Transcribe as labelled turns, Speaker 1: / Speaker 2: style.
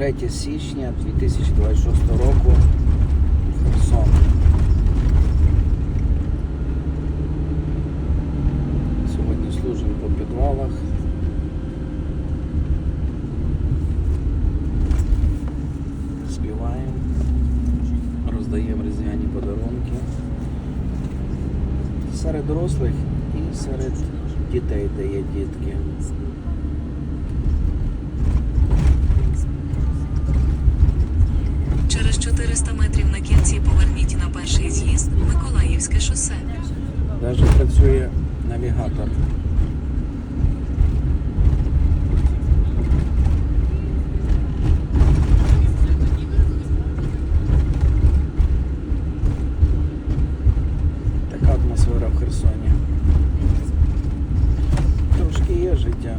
Speaker 1: 3 січня 2026 року. Херсон. Сьогодні служимо по підвалах. Співаємо, роздаємо різдвяні подарунки. Серед дорослих і серед дітей, де є дітки.
Speaker 2: Київське шосе. Навіть працює навігатор. Така атмосфера в Херсоні.
Speaker 1: Трошки є життя.